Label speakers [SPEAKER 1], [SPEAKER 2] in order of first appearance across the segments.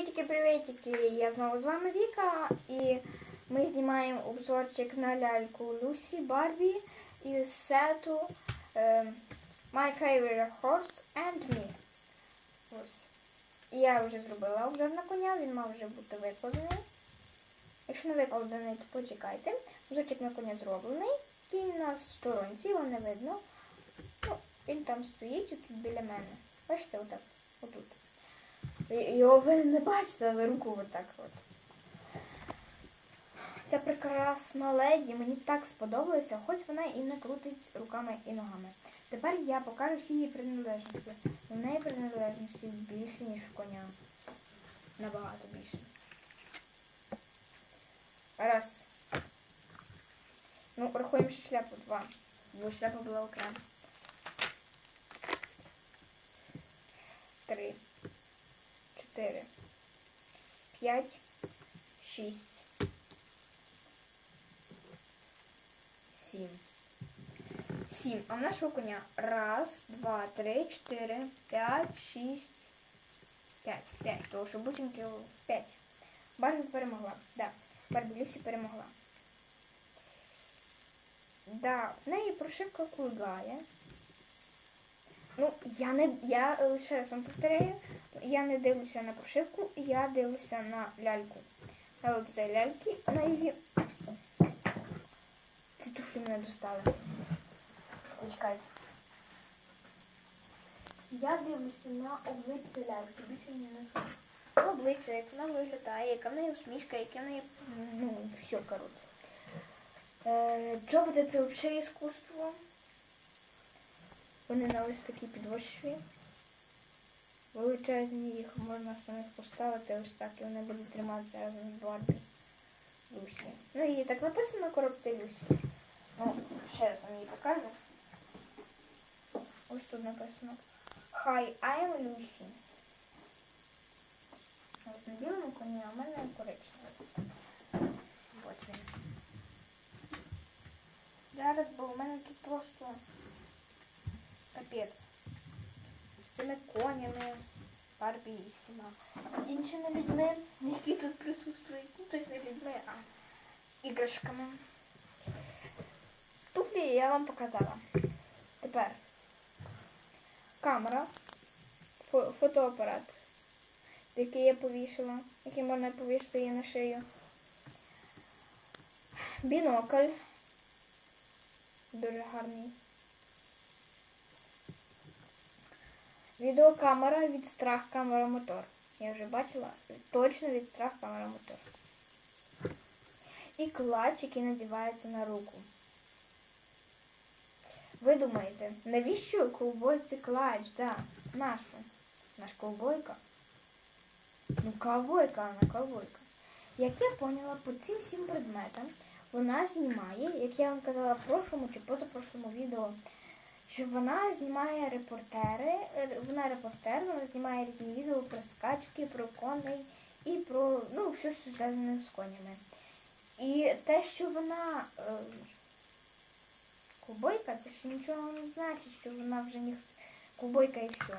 [SPEAKER 1] Привітики-привітики! Я знову з вами Віка і ми знімаємо обзорчик на ляльку Люсі Барбі із сету е, My Favorite Horse and Me. Ось. Я вже зробила обзор на коня, він мав вже бути викладений. Якщо не викладений, то почекайте. Обзорчик на коня зроблений. Кінь в сторонці, його не видно. Ну, він там стоїть тут біля мене. Бачите, отак, отут. Його ви не бачите, але руку отак от. Ця прекрасна леді мені так сподобалася, хоч вона і не крутить руками і ногами. Тепер я покажу всі її приналежності. У неї приналежності більше, ніж в коня. Набагато більше. Раз. Ну, рахуємо ще шляпу. Два. Бо шляпа була окремо. Три. 4, 5, 6, 7. 7. А в нашого коня раз, два, три, чотири, п'ять, шість, п'ять. П'ять. Тому що бусинки п'ять. Барбі перемогла. Да. Барбі Люсі перемогла. Да, в неї прошивка кульгає. Ну, я не я лише вам повторяю, я не дивлюся на прошивку, я дивлюся на ляльку. Але це ляльки на її. Ці туфлі мене достали. Почекайте. Я дивлюся на обличчя ляльки, більше не на обличчя, як вона виглядає, яка в неї усмішка, яке в неї. Ну, все, коротше. Е, Чоботи це взагалі іскусство. Вони на ось такій підошві. Величезні їх можна самих поставити ось так, і вони будуть триматися разом з Барбі Люсі. Ну і так написано коробці Люсі. Ну, ще раз вам її покажу. Ось тут написано Hi, I'm Lucy. Ось на білому коні, а в мене коричневий. Ось він. Зараз, бо у мене тут просто капець. З цими конями, Барбі і всіма іншими людьми, які тут присутствують. Ну, тобто не людьми, а іграшками. Туфлі я вам показала. Тепер камера, фо фотоапарат, який я повішала, який можна повісити її на шию. Бінокль. Дуже гарний. Відеокамера від страх камера мотор. Я вже бачила точно від страх камера мотор. І клач, який надівається на руку. Ви думаєте, навіщо ковбойці клач? Да, нашу. Наш ковбойка. Ну, ковбойка, вона ковбойка. Як я поняла, по цим всім предметам вона знімає, як я вам казала в прошлому чи позапрошлому відео, що вона знімає репортери, е, вона репортер, вона знімає різні відео про скачки, про коней і про ну, все, що зв'язане з конями. І те, що вона е, кубойка, це ще нічого не значить, що вона вже не кубойка і все.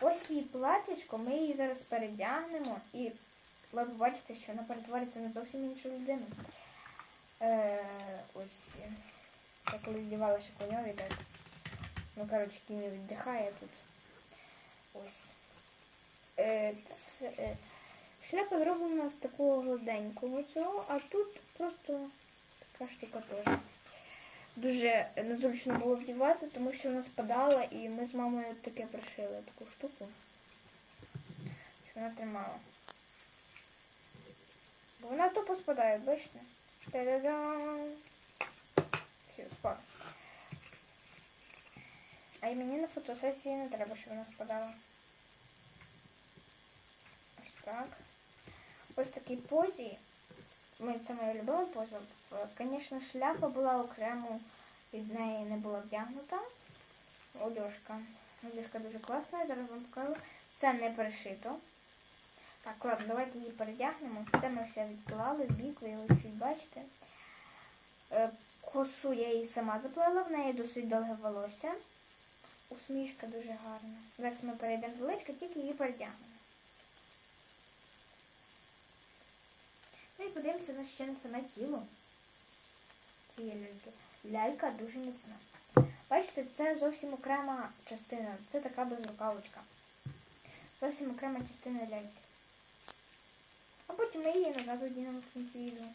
[SPEAKER 1] Ось її платічко, ми її зараз передягнемо і ви побачите, що вона перетвориться на зовсім іншу людину. Е, ось я коли здівалася коньові, так. Ну, коротше, кінь віддихає тут. Ось. Е, це, е, шляпа зроблена з такого гладенького цього, а тут просто така штука теж. Дуже незручно було вдівати, тому що вона спадала і ми з мамою таке пришили таку штуку. Що вона тримала. Бо вона тупо спадає, бачите? Та-да-дам! Все, спав. А і мені на фотосесії не треба, щоб вона спадала. Ось так. Ось такій позі. Це моя любима поза. Звісно, шляпа була окремо, від неї не була вдягнута. Одежка. Одежка дуже класна, я зараз вам покажу. Це не перешито. Так, ладно, давайте її передягнемо. Це ми все відклали бік, ви його чуть бачите. Е, Косу я її сама заплела, в неї досить довге волосся. Усмішка дуже гарна. Зараз ми перейдемо до личка, тільки її передягнемо. подивимося на ще на саме тіло цієї ляльки. Лялька дуже міцна. Бачите, це зовсім окрема частина. Це така безрукавочка. Зовсім окрема частина ляльки. А потім ми її назад одінемо в кінці відео.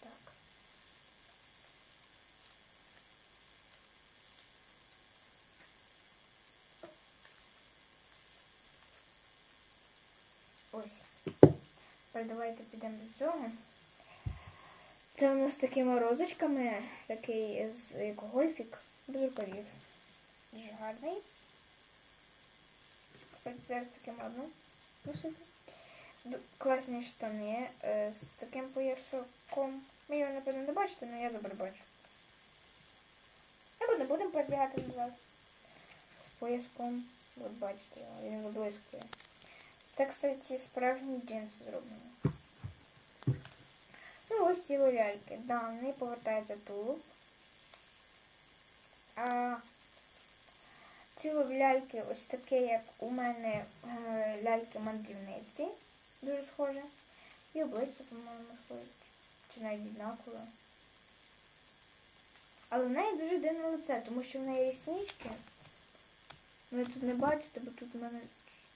[SPEAKER 1] Так. Ось. Тепер давайте підемо до цього. Це у нас з такими розочками, такий з гольфік, без рукавів. Дуже гарний. Кстати, зараз таке модно носити. Класні штани е, з таким поясоком. Ви його, напевно, не бачите, але я добре бачу. Або не будемо перебігати назад. З пояском. От бачите, його, він виблискує. Це, кстати, справжні джинси зроблені. Ну, ось ці ляльки. Да, в неї повертається тулуб. А ці ляльки ось таке, як у мене е, ляльки-мандрівниці. Дуже схоже. І обличчя, по-моєму, схожі. Чи навіть однакове. Але в неї дуже дивне лице, тому що в неї ріснички. Ви тут не бачите, бо тут в мене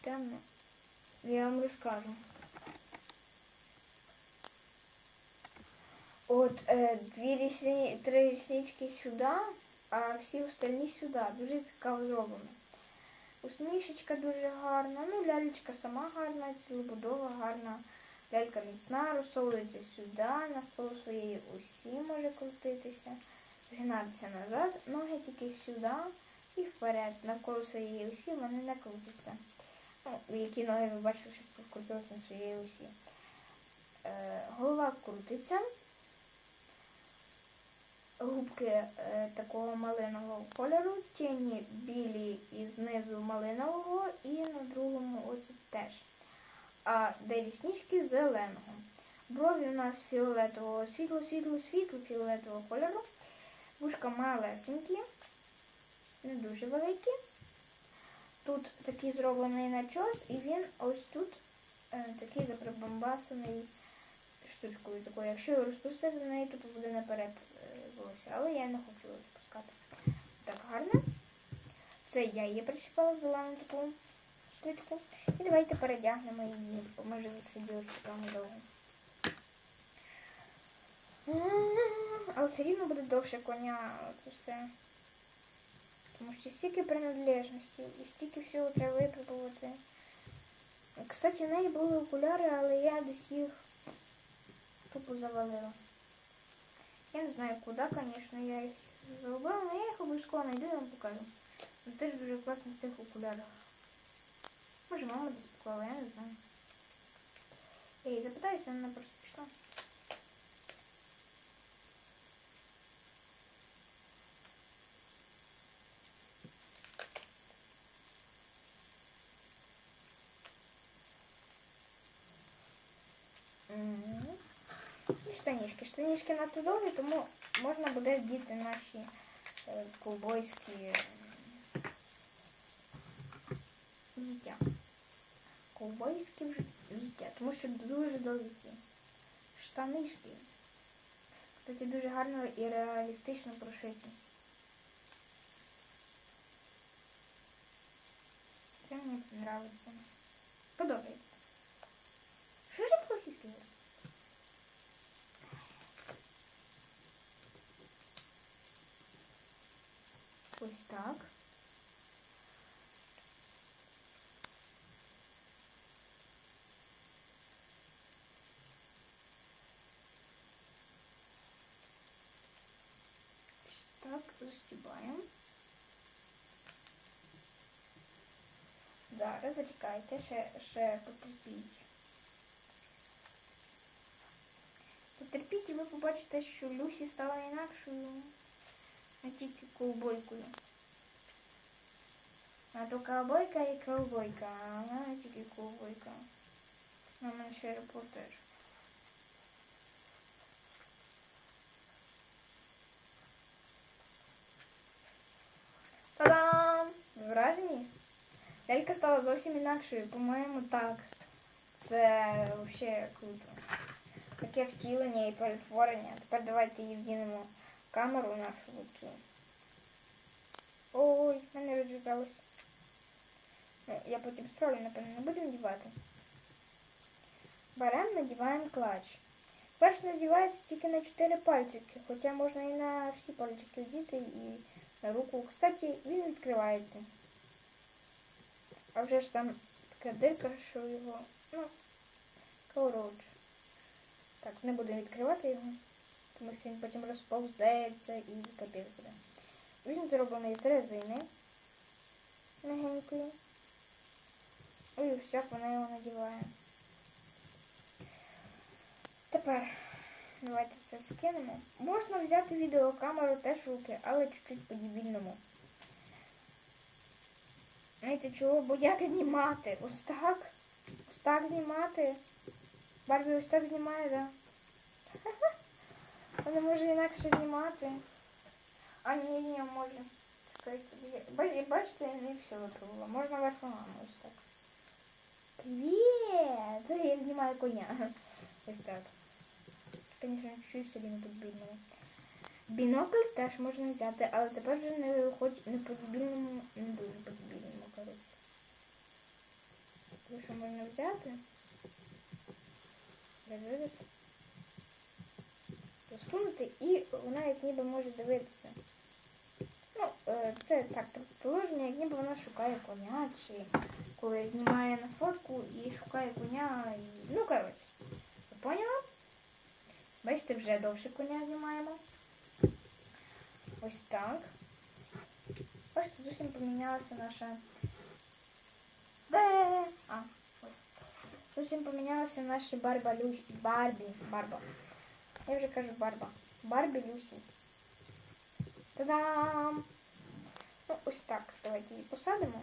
[SPEAKER 1] темно. Я вам розкажу. От е, дві рісні, три ріснички сюди, а всі остальні сюди. Дуже цікаво зроблено. Усмішечка дуже гарна. Ну, лялечка сама гарна, цілобудова гарна. Лялька міцна, розсовується сюди, навколо своєї осі може крутитися, згинатися назад, ноги тільки сюди і вперед. Навколо своєї осі вони не крутяться. Ну, які ноги ви бачили, що крутилися на своєї осі. Е, голова крутиться. Губки е, такого малинового кольору, тіні білі і знизу малинового, і на другому оці теж. А ріснички зеленого. Брові у нас фіолетового світло, світло, світло фіолетового кольору. Вушка малесенькі, не дуже великі. Тут такий зроблений начос, і він ось тут е, такий заприбамбасаний штучкою такою. Якщо його розпустити на неї, то буде наперед е, волосся. Але я не хочу його розпускати. Так, гарно. Це я її причепила зелену таку штучку. І давайте передягнемо її, бо ми вже засиділися там довго. Але все рівно буде довше коня це все. Тому що стільки принадлежності і стільки всього треба випробувати. Кстати, в неї були окуляри, але я десь їх тупо завалила. Я не знаю куди, звісно, я їх зробила, але я їх обов'язково знайду і вам покажу. Вони теж дуже класно в тих окулярах. Може мама десь я не знаю. Я її запитаюся, вона просто І штанішки. Штанішки надто довгі, тому можна буде вдіти наші е, ковбойські взуття. Ковбойські взуття, тому що дуже довгі ці штанишки. Кстати, дуже гарно і реалістично прошиті. Це мені. Подобається. Що ж я по-російськи говорю? Ось так. Так, застібаємо. Зараз зачекайте, ще, ще потерпіть. Потерпіть і ви побачите, що Люсі стала інакшою, не тільки ковбойкою. А то ковбойка і ковбойка, а вона не тільки ковбойка. Вона ще репортер. Та-дам! Ви Вражені? Лялька стала зовсім інакшою, по-моєму, так. Це взагалі круто. Таке втілення і перетворення. Тепер давайте її вдінемо в Камеру нашу цю. Ой, мене розв'язалось. Ну, я потім справлю, напевно, не будемо дівати. Беремо, надіваємо клач. Перш надівається тільки на 4 пальчики, хоча можна і на всі пальчики вдіти і на руку. Кстати, він відкривається. А вже ж там така дирка, що його, ну, коротше. Так, не буду відкривати його, він потім розповзеться і капець буде. Він зроблений з резини мягенької. Ой, все, вона його надіває. Тепер давайте це скинемо. Можна взяти відеокамеру теж в руки, але чуть-чуть по-дебільному. Знаєте чого? Бо як знімати? Ось так? Ось так знімати? Барбі ось так знімає, да? Вона може інакше знімати. А ні, ні, ба- Бачите, не все випробувала. Можна верховами ось так. Привіт! Я знімаю коня. Ось так. Звісно, чуть-чуть собі не подбільному. Бінокль теж можна взяти, але тепер вже не хоч не по дебільному, не дуже по дебільному, коротше. Тому що можна взяти. Зараз засунути і вона як ніби може дивитися. Ну, е, це так, положення, як ніби вона шукає коня, чи коли знімає на фотку і шукає коня. І... Ну, коротше, ви поняли? Бачите, вже довше коня знімаємо. Ось так. Бачите, зовсім помінялася наша. Де? А, ось. Зовсім наша Барба Люсі. Барбі. Барба. Я вже кажу Барба. Барбі Люсі. Та-дам! Ну, ось так. Давайте її посадимо.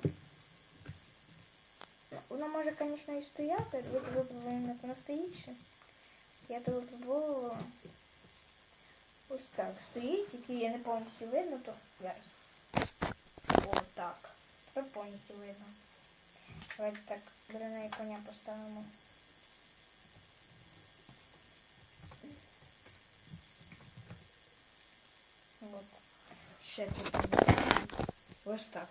[SPEAKER 1] Ну, Вона може, звісно, і стояти. Давайте випробуємо, як вона стоїть. Я то випробовувала. Ось так стоїть, тільки я не повністю видно, то зараз. О, так. Тепер повністю видно. Давайте так неї коня поставимо. От. Ще. Ось так.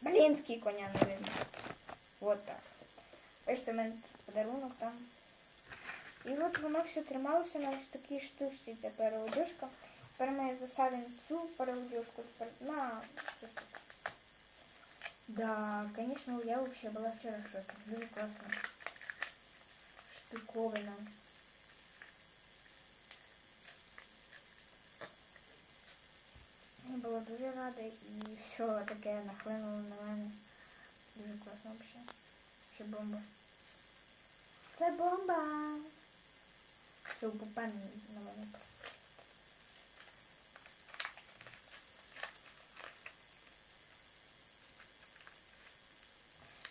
[SPEAKER 1] Блінський коня не видно. От так. Бачите, в мене подарунок там. І от воно все трималося на ось такій штучці, ця переодежка. Тепер ми засадимо цю переодежку на ось. Да, конечно, я вообще была вчера в шоке. Дуже классно. Штуковина. Я була дуже рада і все таке нахлинуло на мене. Дуже класно взагалі. Ще бомба. Це бомба. Все попевнений на мене.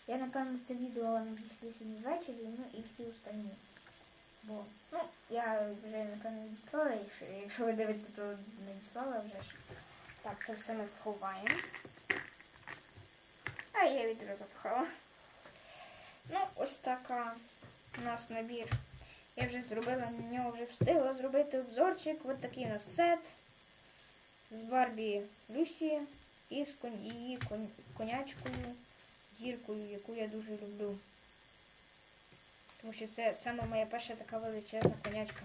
[SPEAKER 1] Я напевно це відео надіслю сьогодні ввечері, ну і всі останні. Бо, ну, я вже напевно надіслала, якщо, якщо ви дивитеся, то надіслала вже ж. Так, це все ми ховаємо. А я відразу пхала. Ну, ось така у нас набір. Я вже зробила на нього, вже встигла зробити обзорчик. Ось такий у нас сет з Барбі Люсі і з її кон- конячкою, зіркою, яку я дуже люблю. Тому що це саме моя перша така величезна конячка.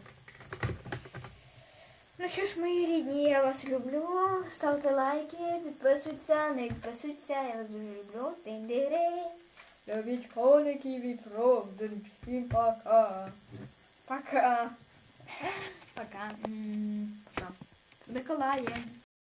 [SPEAKER 1] Ну що ж, мої рідні, я вас люблю. Ставте лайки, підписуйтесь, не підписуйтеся, я вас дуже люблю. Тиндири. Любіть коників і правди. Всім пока. Пока. Пока. Пока. З Миколаєм.